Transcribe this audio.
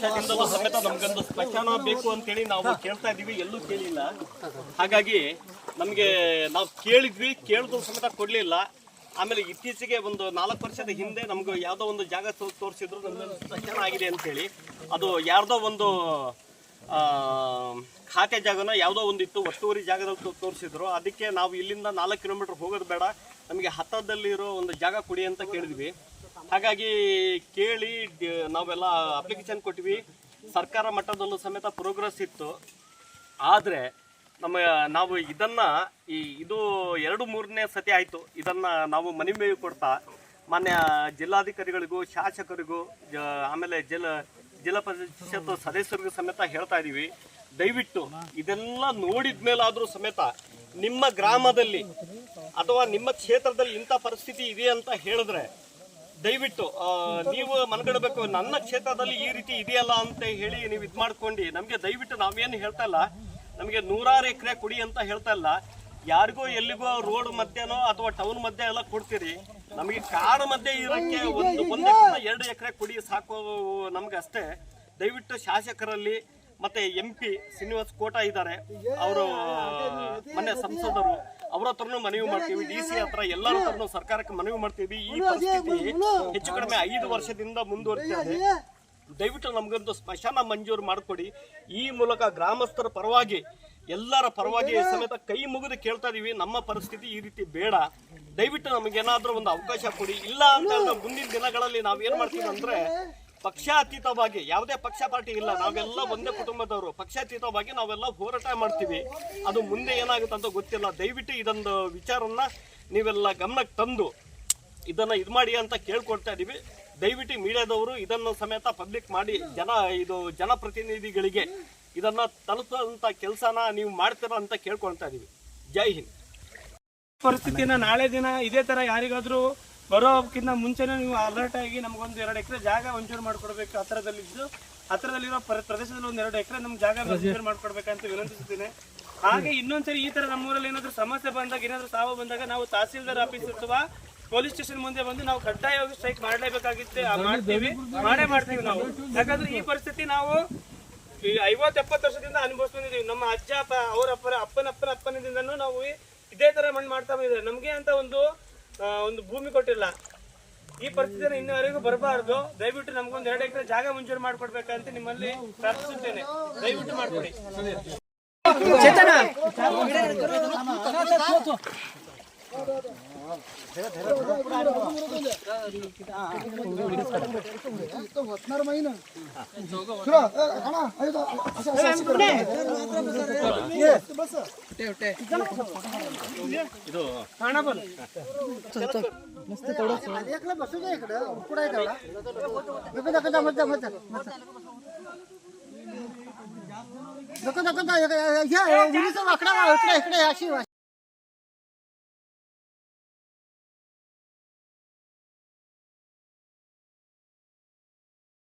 ಸಮೇತ ನಮ್ಗೊಂದು ಸ್ಮಶಾನ ಬೇಕು ಅಂತೇಳಿ ನಾವು ಕೇಳ್ತಾ ಇದೀವಿ ಎಲ್ಲೂ ಕೇಳಿಲ್ಲ. ಹಾಗಾಗಿ ನಮಗೆ ನಾವು ಕೇಳಿದ್ವಿ ಕೇಳಿದ್ರು ಸಮೇತ ಕೊಡ್ಲಿಲ್ಲ. ಆಮೇಲೆ ಇತ್ತೀಚೆಗೆ ಒಂದು ನಾಲ್ಕು ವರ್ಷದ ಹಿಂದೆ ನಮ್ಗೆ ಯಾವುದೋ ಒಂದು ಜಾಗ ತೋರಿಸಿದ್ರು ನಮ್ಗೆ ಸ್ಮಶಾನ ಆಗಿದೆ ಅಂತೇಳಿ. ಅದು ಯಾರ್ದೋ ಒಂದು ಖಾತೆ ಜಾಗನ ಯಾವುದೋ ಒಂದು ಇತ್ತು ಒತ್ತುವರಿ ಜಾಗದಲ್ಲಿ ತೋರಿಸಿದ್ರು. ಅದಕ್ಕೆ ನಾವು ಇಲ್ಲಿಂದ ನಾಲ್ಕು ಕಿಲೋಮೀಟರ್ ಹೋಗೋದು ಬೇಡ. ನಮಗೆ ಹತ್ತದಲ್ಲಿರೋ ಒಂದು ಜಾಗ ಕೊಡಿ ಅಂತ ಕೇಳಿದ್ವಿ. ಹಾಗಾಗಿ ಕೇಳಿ ನಾವೆಲ್ಲ ಅಪ್ಲಿಕೇಶನ್ ಕೊಟ್ವಿ ಸರ್ಕಾರ ಮಟ್ಟದಲ್ಲೂ ಸಮೇತ ಪ್ರೋಗ್ರೆಸ್ ಇತ್ತು. ಆದರೆ ನಮ್ಮ, ನಾವು ಇದನ್ನು ಈ, ಇದು ಎರಡು ಮೂರನೇ ಸತಿ ಆಯಿತು. ಇದನ್ನು ನಾವು ಮನೆ ಮೇಲೆ ಕೊಡ್ತಾ, ಮಾನ್ಯ ಜಿಲ್ಲಾಧಿಕಾರಿಗಳಿಗೂ, ಶಾಸಕರಿಗೂ, ಜ- ಆಮೇಲೆ ಜಲ, ಜಿಲ್ಲಾ ಪರಿಷತ್ ಸದಸ್ಯರಿಗೂ ಸಮೇತ ಹೇಳ್ತಾ ಇದ್ದೀವಿ ದಯವಿಟ್ಟು ಇದೆಲ್ಲ ನೋಡಿದ ಮೇಲಾದರೂ ಸಮೇತ ನಿಮ್ಮ ಗ್ರಾಮದಲ್ಲಿ ಅಥವಾ ನಿಮ್ಮ ಕ್ಷೇತ್ರದಲ್ಲಿ ಇಂಥ ಪರಿಸ್ಥಿತಿ ಇದೆ ಅಂತ ಹೇಳಿದ್ರೆ ದಯವಿಟ್ಟು ನೀವು ಮನಗಡಬೇಕು. ನನ್ನ ಕ್ಷೇತ್ರದಲ್ಲಿ ಈ ರೀತಿ ಇದೆಯಲ್ಲ ಅಂತ ಹೇಳಿ ನೀವು ಇದು ಮಾಡ್ಕೊಂಡು ನಮಗೆ ದಯವಿಟ್ಟು ನಾವೇನು ಹೇಳ್ತಾ ಇಲ್ಲ. ನಮಗೆ ನೂರಾರು ಎಕರೆ ಕೊಡಿ ಅಂತ ಹೇಳ್ತಾ ಇಲ್ಲ. ಯಾರಿಗೋ ಎಲ್ಲಿಗೋ ರೋಡ್ ಮಧ್ಯನೋ ಅಥವಾ ಟೌನ್ ಮಧ್ಯೆ ಎಲ್ಲ ಕೊಡ್ತೀರಿ. ನಮಗೆ ಕಾಡು ಮಧ್ಯೆ ಇರೋಕ್ಕೆ ಒಂದು ಒಂದು ಎರಡು ಎಕರೆ ಕೊಡಿ ಸಾಕು ನಮ್ಗೆ ಅಷ್ಟೇ. ದಯವಿಟ್ಟು ಶಾಸಕರಲ್ಲಿ ಮತ್ತೆ ಎಂ ಪಿ ಶ್ರೀನಿವಾಸ್ ಕೋಟ ಇದ್ದಾರೆ. ಅವರು ಮನೆ ಸಂಸದರು. ಅವ್ರ ಹತ್ರನು ಮನವಿ ಮಾಡ್ತೀವಿ ಡಿ ಸಿ ಹತ್ರ ಎಲ್ಲರ ಹತ್ರನು ಸರ್ಕಾರಕ್ಕೆ ಮನವಿ ಮಾಡ್ತೀವಿ. ಈ ಪರಿಸ್ಥಿತಿ ಹೆಚ್ಚು ಕಡಿಮೆ ಐದು ವರ್ಷದಿಂದ ಮುಂದುವರೆದಿದೆ ದಯವಿಟ್ಟು ನಮಗೊಂದು ಸ್ಮಶಾನ ಮಂಜೂರು ಮಾಡಿಕೊಡಿ. ಈ ಮೂಲಕ ಗ್ರಾಮಸ್ಥರ ಪರವಾಗಿ ಎಲ್ಲರ ಪರವಾಗಿ ಸಮೇತ ಕೈ ಮುಗಿದು ಕೇಳ್ತಾ ಇದೀವಿ. ನಮ್ಮ ಪರಿಸ್ಥಿತಿ ಈ ರೀತಿ ಬೇಡ. ದಯವಿಟ್ಟು ನಮಗೇನಾದ್ರೂ ಒಂದು ಅವಕಾಶ ಕೊಡಿ. ಇಲ್ಲ ಅಂತ ಮುಂದಿನ ದಿನಗಳಲ್ಲಿ ನಾವೇನ್ ಮಾಡ್ತೀವಿ ಅಂದ್ರೆ ಪಕ್ಷಾತೀತವಾಗಿ, ಯಾವುದೇ ಪಕ್ಷ ಪಾರ್ಟಿ ಇಲ್ಲ, ನಾವೆಲ್ಲ ಒಂದೇ ಕುಟುಂಬದವರು. ಪಕ್ಷಾತೀತವಾಗಿ ನಾವೆಲ್ಲ ಹೋರಾಟ ಮಾಡ್ತೀವಿ. ಅದು ಮುಂದೆ ಏನಾಗುತ್ತೆ ಅಂತ ಗೊತ್ತಿಲ್ಲ. ದಯವಿಟ್ಟು ಇದೊಂದು ವಿಚಾರನ್ನ ನೀವೆಲ್ಲ ಗಮನಕ್ಕೆ ತಂದು ಇದನ್ನ ಇದು ಮಾಡಿ ಅಂತ ಕೇಳ್ಕೊಡ್ತಾ ಇದೀವಿ. ದಯವಿಟ್ಟು ಮೀಡಿಯಾದವರು ಇದನ್ನು ಸಮೇತ ಪಬ್ಲಿಕ್ ಮಾಡಿ, ಜನ ಇದು ಜನಪ್ರತಿನಿಧಿಗಳಿಗೆ ಇದನ್ನ ತಲುಪುವಂತ ಕೆಲಸನ ನೀವು ಮಾಡ್ತೀರ ಅಂತ ಕೇಳ್ಕೊಳ್ತಾ ಇದೀವಿ. ಜೈ ಹಿಂದ್. ಪರಿಸ್ಥಿತಿನ ನಾಳೆ ದಿನ ಇದೇ ತರ ಯಾರಿಗಾದ್ರೂ ಬರೋಕ್ಕಿಂತ ಮುಂಚೆನೇ ನೀವು ಅಲರ್ಟ್ ಆಗಿ ನಮಗೊಂದು ಎರಡು ಎಕರೆ ಜಾಗ ಮಂಜೂರು ಮಾಡ್ಕೊಡ್ಬೇಕು ಹತ್ರದಲ್ಲಿದ್ದು ಹತ್ರದಲ್ಲಿರೋ ಪ್ರ- ಪ್ರದೇಶದಲ್ಲಿ ಒಂದು ಎರಡು ಎಕರೆ ನಮ್ಗೆ ಜಾಗ ಮಂಜೂರು ಮಾಡ್ಕೊಡ್ಬೇಕಂತ ವಿನಂತಿಸುತ್ತೇನೆ. ಹಾಗೆ ಇನ್ನೊಂದ್ಸರಿ ಈ ತರ ನಮ್ಮೂರಲ್ಲಿ ಏನಾದ್ರು ಸಮಸ್ಯೆ ಬಂದಾಗ ಏನಾದ್ರು ಸಾವು ಬಂದಾಗ ನಾವು ತಹಸೀಲ್ದಾರ್ ಆಫೀಸ್ ಅಥವಾ ಪೊಲೀಸ್ ಸ್ಟೇಷನ್ ಮುಂದೆ ಬಂದು ನಾವು ಕಡ್ಡಾಯವಾಗಿ ಸ್ಟ್ರೈಕ್ ಮಾಡಲೇಬೇಕಾಗಿತ್ತು. ಮಾಡ್ತೀವಿ. ಮಾಡೇ ಮಾಡ್ತೀವಿ ನಾವು. ಯಾಕಂದ್ರೆ ಈ ಪರಿಸ್ಥಿತಿ ನಾವು ಈ ಐವತ್ತು ಎಪ್ಪತ್ತು ವರ್ಷದಿಂದ ಅನುಭವಿಸ್ಕೊಂಡಿದ್ದೀವಿ ನಮ್ಮ ಅಜ್ಜ ಅಪ್ಪ ಅವರ ಅಪ್ಪನ ಅಪ್ಪನ ಅಪ್ಪನ ಅಪ್ಪನಿಂದನೂ ನಾವು ಇದೇ ತರ ಮಣ್ಣು ಮಾಡ್ತಾ ಬಂದಿದ್ದಾರೆ ನಮಗೆ ಅಂತ ಒಂದು ಒಂದು ಭೂಮಿ ಕೊಟ್ಟಿಲ್ಲ ಈ ಪರಿಸ್ಥಿತಿಯನ್ನು ಇನ್ನವರೆಗೂ ಬರಬಾರದು ದಯವಿಟ್ಟು ನಮಗೊಂದು ಎರಡು ಎಕರೆ ಜಾಗ ಮಂಜೂರು ಮಾಡಿಕೊಡ್ಬೇಕಂತ ನಿಮ್ಮಲ್ಲಿ ಪ್ರಾರ್ಥಿಸುತ್ತೇನೆ ದಯವಿಟ್ಟು ಮಾಡಿಕೊಡಿ ಹೊತ್ನಾರ वाकडा इकडे इकडे. अशी